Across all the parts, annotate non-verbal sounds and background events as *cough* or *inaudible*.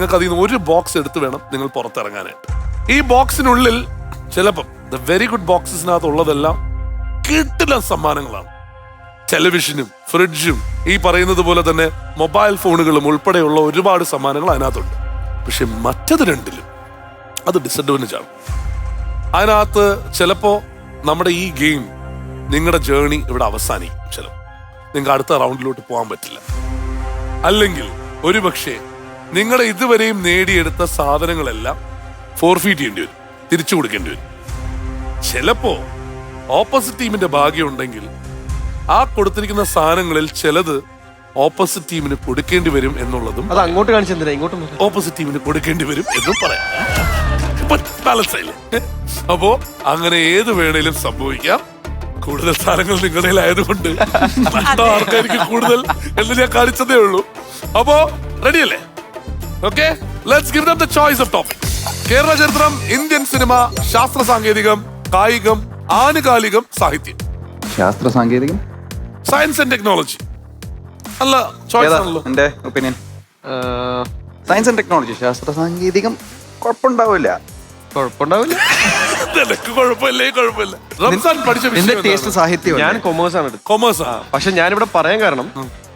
നിങ്ങൾക്ക് അതിൽ നിന്ന് ഒരു ബോക്സ് എടുത്ത് വേണം നിങ്ങൾ പുറത്തിറങ്ങാനായിട്ട്. ഈ ബോക്സിനുള്ളിൽ ചിലപ്പം ദ വെരി ഗുഡ് ബോക്സസിനകത്ത് ഉള്ളതെല്ലാം കിട്ടില്ല സമ്മാനങ്ങളാണ് ടെലിവിഷനും ഫ്രിഡ്ജും ഈ പറയുന്നത് പോലെ തന്നെ മൊബൈൽ ഫോണുകളും ഉൾപ്പെടെയുള്ള ഒരുപാട് സമ്മാനങ്ങൾ അതിനകത്തുണ്ട്. പക്ഷെ മറ്റത് രണ്ടിലും അത് ഡിസഡ്വാന്റേജ് ആണ്. അതിനകത്ത് ചിലപ്പോൾ നമ്മുടെ ഈ ഗെയിം നിങ്ങളുടെ ജേണി ഇവിടെ അവസാനിക്കും ചിലപ്പോൾ നിങ്ങൾക്ക് അടുത്ത റൗണ്ടിലോട്ട് പോകാൻ പറ്റില്ല. അല്ലെങ്കിൽ ഒരുപക്ഷെ നിങ്ങളുടെ ഇതുവരെയും നേടിയെടുത്ത സാധനങ്ങളെല്ലാം ഫോർഫീറ്റ് ചെയ്യേണ്ടി വരും. തിരിച്ചു കൊടുക്കേണ്ടി വരും. ചിലപ്പോ ഓപ്പോസിറ്റ് ടീമിന്റെ ഭാഗ്യം ഉണ്ടെങ്കിൽ ആ കൊടുത്തിരിക്കുന്ന സാധനങ്ങളിൽ ചിലത് ഓപ്പോസിറ്റ് ടീമിന് കൊടുക്കേണ്ടി വരും എന്നുള്ളതും അത് അങ്ങോട്ട് കാണിച്ചെന്തിനാ ഇങ്ങോട്ട് ഓപ്പോസിറ്റ് ടീമിന് കൊടുക്കേണ്ടി വരും എന്നും പറയാം. ബാലൻസ് ആയില്ലേ? അപ്പോ അങ്ങനെ ഏത് വേണേലും സംഭവിക്കാം. കൂടുതൽ സാധനങ്ങൾ നിങ്ങളുടെ ആയതുകൊണ്ട് ആൾക്കാർക്ക് ആർക്കായിരിക്കും കൂടുതൽ എന്ന് ഞാൻ കാണിച്ചതേ ഉള്ളൂ. അപ്പോ റെഡിയല്ലേ okay let's give them the choice of topic Kerala ചരിത്രം ഇന്ത്യൻ സിനിമ ശാസ്ത്ര സാങ്കേതികം കായികം ആനുകാലികം സാഹിത്യം ശാസ്ത്ര സാങ്കേതികം സയൻസ് ആൻഡ് ടെക്നോളജി അല്ല ചോയ്സ് ആണല്ലോ. എന്റെ ഒപ്പീനിയൻ സയൻസ് ആൻഡ് ടെക്നോളജി ശാസ്ത്ര സാങ്കേതികം കുഴപ്പമുണ്ടാവില്ല. കുഴപ്പമുണ്ടാവില്ല. *laughs* നിനക്ക് കുഴപ്പമില്ലേ? കുഴപ്പമില്ല. റംസാൻ പഠിച്ച ടേസ്റ്റ് സാഹിത്യം ഞാൻ കൊമേഴ്സ് ആണ്. കൊമേഴ്സ് പക്ഷെ ഞാനിവിടെ പറയാൻ കാരണം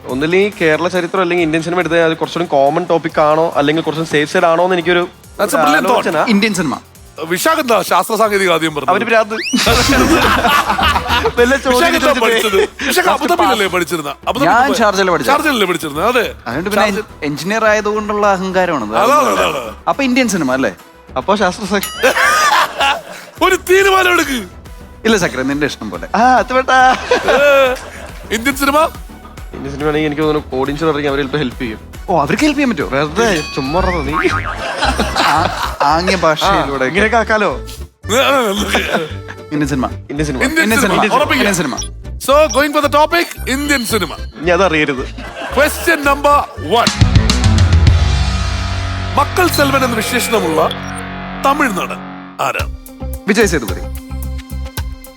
ഒന്നില്ലെങ്കിൽ കേരള ചരിത്രം അല്ലെങ്കിൽ ഇന്ത്യൻ സിനിമ എടുത്ത് അത് കുറച്ചുകൂടി കോമൺ ടോപ്പിക് ആണോ? അല്ലെങ്കിൽ കുറച്ചും സേഫ് സൈഡ് ആണോ എന്ന് എനിക്കൊരു That's a brilliant thought. ആലോചന. Indian cinema. വിശാഖ് എന്താ ശാസ്ത്ര സാങ്കേതിക ആദ്യം അവർ പറഞ്ഞു ഭ്രാന്ത് *laughs* വല്ല ചോദ്യം വിശാഖ് എന്താ ചോദിച്ചിട്ട് പഠിച്ചത്? വിശാഖ് അബുദാബിയിലല്ലേ പഠിച്ചിരുന്ന? ഞാൻ ഷാർജയിലാ പഠിച്ചത്. ഷാർജയിലല്ലേ പഠിച്ചിരുന്നത് അതെ. അതുകൊണ്ട് പിന്നെ എഞ്ചിനീയർ ആയതുകൊണ്ടുള്ള അഹങ്കാരമാണ്. അതാണ് അതാണ് അപ്പൊ ഇന്ത്യൻ സിനിമ അല്ലേ? അപ്പൊ ശാസ്ത്ര ഒരു തീരുമാനം എടുക്ക്. ഇല്ല ചക്രം നിന്റെ ഇഷ്ടം പോലെ. ആ അത് വേണ്ടാ. Indian cinema? ഇന്ത്യൻ സിനിമ ആണെങ്കിൽ എനിക്ക് തോന്നുന്നു കോഡിൻസ് ഇറങ്ങി അവർ ചിലപ്പോൾ ഹെൽപ്പ് ചെയ്യും. ഓ അവർക്ക് ഹെൽപ്പ് ചെയ്യാൻ പറ്റുമോ? വെറുതെ ചുമ്മാ നീ ആ- ആംഗ്യ ഭാഷയിലൂടെ ഇങ്ങനെയൊക്കെ ആക്കാലോ? Indian cinema. Indian cinema. Indian Indian cinema. Cinema. Indian cinema. So going for the topic Indian cinema ഇനി അതറിയരുത്. ക്വസ്റ്റ്യൻ നമ്പർ വൺ മക്കൾ സെൽവൻ എന്ന വിശേഷണമുള്ള തമിഴ് നടൻ ആരാ? വിജയ് സേതുപതി.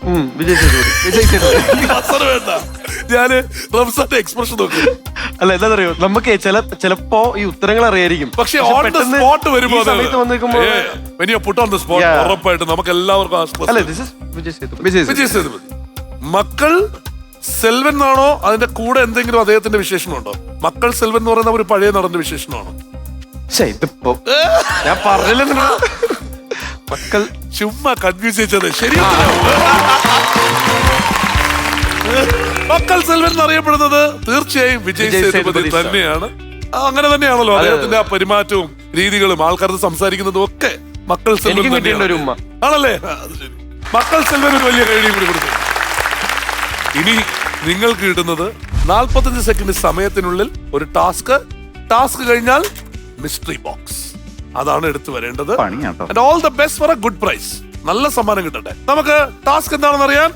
ഉം, വിജയ് സേതുപതി. വിജയ് സേതുപതി. അസറ് വേണ്ട. ഞാൻ റംസാന്റെ എക്സ്പ്രഷൻ നോക്കും. അല്ല എന്താണെന്നറിയോ നമുക്ക് ചില ചിലപ്പോ ഈ ഉത്തരങ്ങൾ അറിയായിരിക്കും. പക്ഷെ ഓൺ ദ പെട്ടെന്ന് സ്പോട്ട് വരുമ്പോ ഈ സമയത്ത് വന്ന് നിൽക്കുമ്പോ put on the spot Yeah. ഉറപ്പായിട്ട് നമുക്ക് എല്ലാവർക്കും ആ stress അല്ല വരും. This is Vijay Sethupathi. Vijay Sethupathi. Vijay Sethupathi. Makkal Selvan ആണോ? അതിന്റെ കൂടെ എന്തെങ്കിലും അദ്ദേഹത്തിന്റെ വിശേഷണമുണ്ടോ? മക്കൾ സെൽവൻ എന്ന് പറയുന്ന ഒരു പഴയ നടന്റെ വിശേഷണമാണോ? ശ്ശെ, ഇതിപ്പോ ഞാൻ പറഞ്ഞില്ല നിന്നോട്. മക്കൾ ചുമ്മാ കൺഫ്യൂസ് ചെയ്തത് ശരി മക്കൾ സെൽവൻ എന്നറിയപ്പെടുന്നത് തീർച്ചയായും വിജയ് സേതുപതി തന്നെയാണ്. അങ്ങനെ തന്നെയാണല്ലോ അദ്ദേഹത്തിന്റെ ആ പെരുമാറ്റവും രീതികളും ആൾക്കാർക്ക് സംസാരിക്കുന്നതും ഒക്കെ മക്കൾ സെൽവൻ തന്നെയാണ്. ആണല്ലേ? അത് ശരി. മക്കൾ സെൽവൻ ഒരു വലിയ കഴിയും കൂടി കൊടുത്തു. ഇനി നിങ്ങൾക്ക് കിട്ടുന്നത് നാൽപ്പത്തഞ്ച് സെക്കൻഡ് സമയത്തിനുള്ളിൽ ഒരു ടാസ്ക്. ടാസ്ക് കഴിഞ്ഞാൽ മിസ്റ്ററി ബോക്സ് അതാണ് എടുത്തു വരേണ്ടത്. All the best for a good prize നല്ല സമ്മാനം കിട്ടട്ടെ. നമുക്ക് ടാസ്ക് എന്താണെന്ന് അറിയാൻ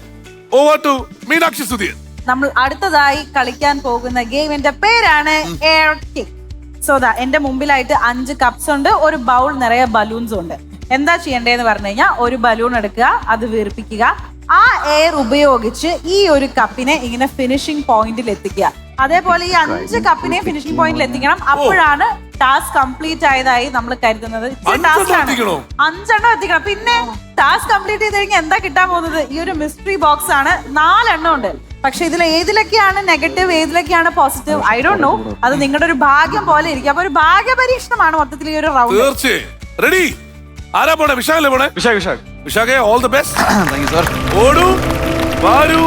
ഓവർ ടു മീനാക്ഷി സുധീർ നമ്മൾ അടുത്തതായി കളിക്കാൻ പോകുന്ന ഗെയിമിന്റെ പേരാണ് എയർ കിക്ക് സോ ദാ എന്റെ മുമ്പിലായിട്ട് അഞ്ച് കപ്സ് ഉണ്ട് ഒരു ബൗൾ നിറയെ ബലൂൺസ് ഉണ്ട്. എന്താ ചെയ്യേണ്ടതെന്ന് പറഞ്ഞു കഴിഞ്ഞാൽ ഒരു ബലൂൺ എടുക്കുക അത് വീർപ്പിക്കുക. ആ എയർ ഉപയോഗിച്ച് ഈ ഒരു കപ്പിനെ ഇങ്ങനെ ഫിനിഷിംഗ് പോയിന്റിൽ എത്തിക്കുക. അതേപോലെ ഈ അഞ്ച് കപ്പിനെ ഫിനിഷിംഗ് പോയിന്റിൽ എത്തിക്കണം. അപ്പോഴാണ് ടാസ്ക് കംപ്ലീറ്റ് ആയതായി നമ്മൾ കരുതുന്നത്? അഞ്ചെണ്ണം എത്തിക്കണം? പിന്നെ ടാസ്ക് കംപ്ലീറ്റ് ചെയ്ത് കഴിഞ്ഞാൽ എന്താ കിട്ടാൻ പോകുന്നത്? ഈ ഒരു മിസ്റ്ററി ബോക്സ് ആണ്. നാലെണ്ണം ഉണ്ട്. പക്ഷെ ഇതിൽ ഏതിലൊക്കെയാണ് നെഗറ്റീവ് ഏതിലൊക്കെയാണ് പോസിറ്റീവ് ഐ ഡോണ്ട് നോ അത് നിങ്ങളുടെ ഒരു ഭാഗ്യം പോലെ ഇരിക്കും. അപ്പൊ ഒരു ഭാഗ്യ പരീക്ഷണമാണ് മൊത്തത്തിൽ ഈ ഒരു റൗണ്ട് തീർച്ചയായും. റെഡി ആരാ പോണേ? വിശാഖല്ലേ പോണേ? വിശാഖ് വിശാഖ് വിശാഖെ ഓൾ ദി ബെസ്റ്റ് സാർ ഓടൂ വാരൂ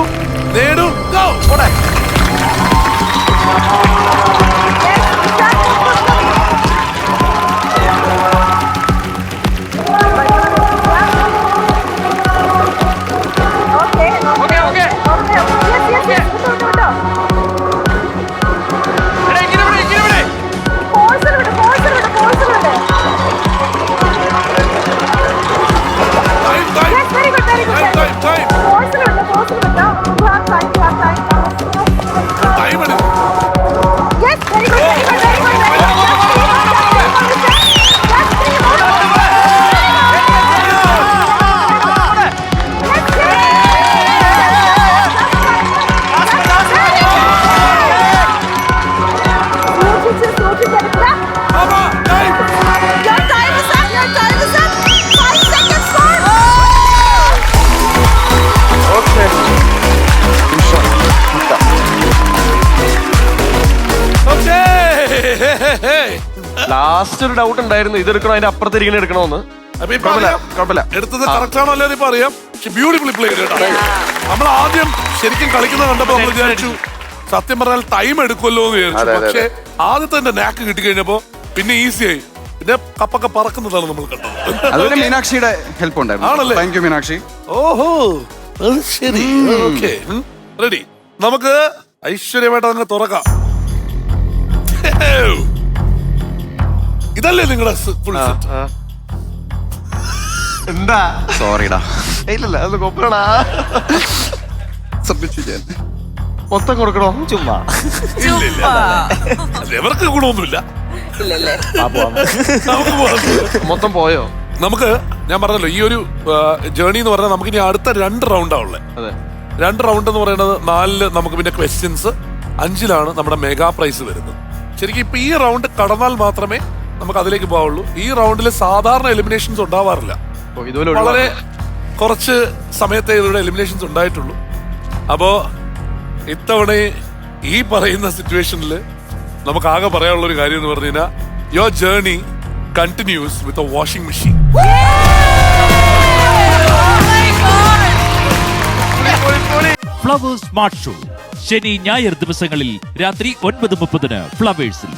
നേടൂ go. പോട്ടെ ലാസ്റ്റ് ഒരു ഡൗട്ട് ഉണ്ടായിരുന്നു. ഇത് എടുക്കണോ? അതിന്റെ അപ്പുറത്തിരിക്കണ എടുക്കണോന്ന്. അപ്പൊ ഇപ്പൊ കുഴപ്പമില്ല. അറിയാം. കുഴപ്പമില്ല. എടുത്തത് കറക്റ്റ് ആണോ അല്ലാതെ ഇപ്പൊ അറിയാം. പക്ഷെ ബ്യൂട്ടിഫുള്ളി പ്ലേ കേട്ടോ. നമ്മൾ ആദ്യം ശരിക്കും കളിക്കുന്നത് കണ്ടപ്പോ നമ്മൾ വിചാരിച്ചു സത്യം പറഞ്ഞാൽ ടൈം എടുക്കുമല്ലോ എന്ന് വിചാരിച്ചു. അതെ, അതെ, പക്ഷെ ആദ്യത്തെ എന്റെ നാക്ക് കിട്ടി കഴിഞ്ഞപ്പോ പിന്നെ ഈസി ആയി. പിന്നെ കപ്പൊക്കെ പറക്കുന്നതാണ് നമ്മൾ കണ്ടത്. അതുപോലെ മീനാക്ഷിയുടെ ഹെൽപ്പ് ഉണ്ടായിരുന്നു. ആണല്ലേ? Thank you Meenakshi. ഓഹോ അത് ശരി. ഓക്കെ റെഡി നമുക്ക് ഐശ്വര്യമായിട്ട് അങ്ങ് തുറക്കാം. ഇതല്ലേ നിങ്ങളുടെ ഫുൾ സെറ്റ് എന്താ? സോറിടാ ഇല്ലല്ല അത് കൊപ്പടാ സബ്മിറ്റ് ചെയ്യാൻ മൊത്തം കൊടുക്കണോ? ചുമ്മാ. ഇല്ല ഇല്ല. അത് എവർക്ക് ഗുണമൊന്നുമില്ല. ഇല്ലല്ലേ? മൊത്തം പോയോ? നമുക്ക് ഞാൻ പറഞ്ഞല്ലോ ഈ ഒരു ജേർണി എന്ന് പറഞ്ഞാൽ നമുക്ക് ഇനി അടുത്ത രണ്ട് റൗണ്ടാ ഉള്ളത് അതെ. രണ്ട് റൗണ്ട് എന്ന് പറയുന്നത് നാലിൽ നമുക്ക് പിന്നെ ക്വസ്റ്റ്യൻസ് അഞ്ചിലാണ് നമ്മുടെ മെഗാ പ്രൈസ് വരുന്നത്. ശരിക്കും ഇപ്പൊ ഈ റൗണ്ട് കടന്നാൽ മാത്രമേ നമുക്ക് അതിലേക്ക് പോവുള്ളൂ ഈ റൗണ്ടിൽ സാധാരണ എലിമിനേഷൻസ് ഉണ്ടാവാറില്ല. വളരെ കുറച്ച് സമയത്തെ ഇതിലൂടെ എലിമിനേഷൻസ് ഉണ്ടായിട്ടുള്ളൂ. അപ്പോ ഇത്തവണ ഈ പറയുന്ന സിറ്റുവേഷനിൽ നമുക്ക് ആകെ പറയാനുള്ള ഒരു കാര്യം എന്ന് പറഞ്ഞു കഴിഞ്ഞാൽ your journey continues with a washing machine Flowers smart show ശനി ഞായർ ദിവസങ്ങളിൽ രാത്രി ഒൻപത് മുപ്പതിന് ഫ്ലവേഴ്സിൽ